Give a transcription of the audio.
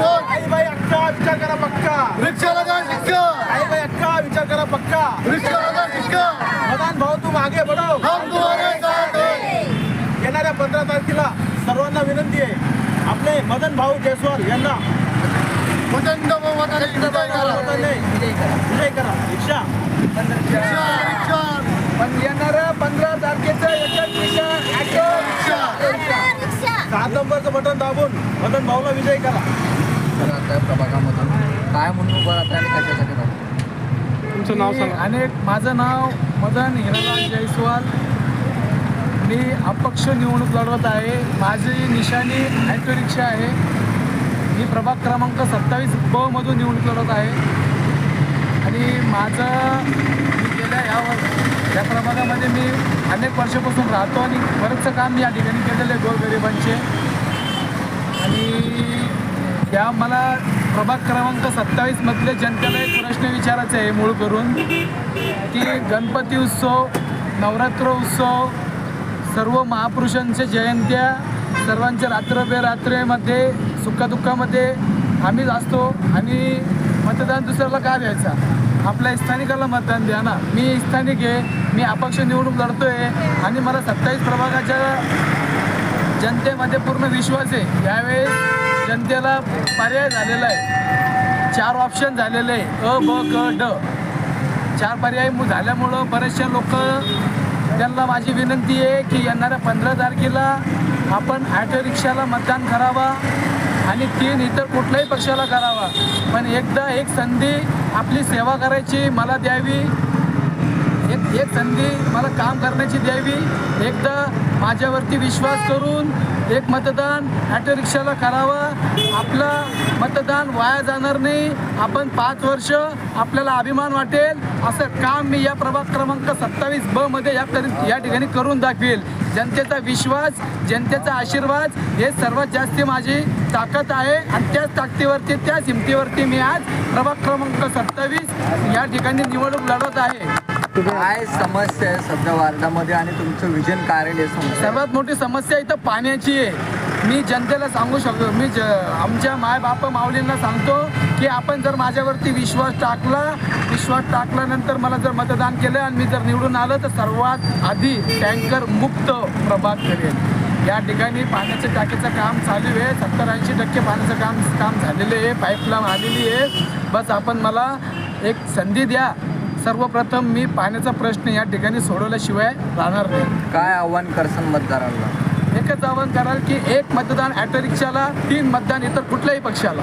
विचार करा पक्का रिक्षा लगा भाई अक्का विचार करा पक्का रिक्षा लगा भाऊ तू मागे बडो हम तुम्हारे येणाऱ्या पंधरा तारखेला सर्वांना विनंती आहे आपले मदन भाऊ जयस्वाल यांना प्रचंड विजय करा. रिक्षा नंबरचं बटन दाबून मदन भाऊला विजय करा. प्रभागामधून काय म्हणून उभं राहते आणि कशासाठी राहते तुमचं नाव सांगा. आणि माझं नाव मदन हिरालाल जयस्वाल मी अपक्ष निवडणूक लढवत आहे. माझी निशाणी ॲटो रिक्षा आहे. मी प्रभाग क्रमांक सत्तावीस ब मधून निवडणूक लढवत आहे. आणि माझं मी गेल्या या वर या प्रभागामध्ये मी अनेक वर्षापासून राहतो आणि बरंचसं काम मी या ठिकाणी केलेलं आहे गोरगरिबांचे. या मला प्रभाग क्रमांक सत्तावीसमधले जनतेला एक प्रश्न विचारायचा आहे मूळ करून. की गणपती उत्सव नवरात्र उत्सव सर्व महापुरुषांच्या जयंत्या सर्वांच्या रात्र बेरात्रीमध्ये सुखादुःखामध्ये आम्हीच असतो आणि मतदान दुसऱ्याला का द्यायचा? आपल्या स्थानिकाला मतदान द्या ना. मी स्थानिक आहे मी अपक्ष निवडून लढतो आहे आणि मला सत्तावीस प्रभागाच्या जनतेमध्ये पूर्ण विश्वास आहे. यावेळेस जनतेला पर्याय झालेला आहे. चार ऑप्शन झालेले आहे. अ ब क ड. चार पर्याय झाल्यामुळं बरेचसे लोक त्यांना माझी विनंती आहे की येणाऱ्या पंधरा तारखेला आपण ॲटो रिक्षाला मतदान करावा आणि तीन इतर कुठल्याही पक्षाला करावा. पण एकदा एक संधी आपली सेवा करायची मला द्यावी. एक संधी मला काम करण्याची द्यावी. एकदा माझ्यावरती विश्वास करून एक मतदान ॲटो रिक्षाला करावं. आपलं मतदान वाया जाणार नाही. आपण पाच वर्ष आपल्याला अभिमान वाटेल. असं काम मी या प्रभाग क्रमांक सत्तावीस ब मध्ये या या ठिकाणी करून दाखवेल. जनतेचा विश्वास जनतेचा आशीर्वाद हे सर्वात जास्त माझी ताकद आहे. आणि त्याच ताकदीवरती त्याच हिमतीवरती मी आज प्रभाग क्रमांक सत्तावीस या ठिकाणी निवडणूक लढवत आहे. काय समस्या आहे सध्या वार्डामध्ये आणि तुमचं विजन कार्यालय सर्वात मोठी समस्या इथं पाण्याची आहे. मी जनतेला सांगू शकतो मी ज आमच्या माय बाप माऊलींना सांगतो की आपण जर माझ्यावरती विश्वास टाकला विश्वास टाकल्यानंतर मला जर मतदान केलं आणि मी जर निवडून आलं तर सर्वात आधी टँकर मुक्त प्रभाग करेल या ठिकाणी पाण्याच्या टाकीचं काम चालू आहे. सत्तर ऐंशी टक्के पाण्याचं काम काम झालेलं आहे. पाईपलाईन आलेली आहे. बस आपण मला एक संधी द्या. सर्वप्रथम मी पाण्याचा प्रश्न या ठिकाणी सोडवल्याशिवाय राहणार नाही. काय आव्हान करसन मतदारांना? एकच आवाहन कराल की एक मतदान ॲटो रिक्षाला तीन मतदान इतर कुठल्याही पक्षाला.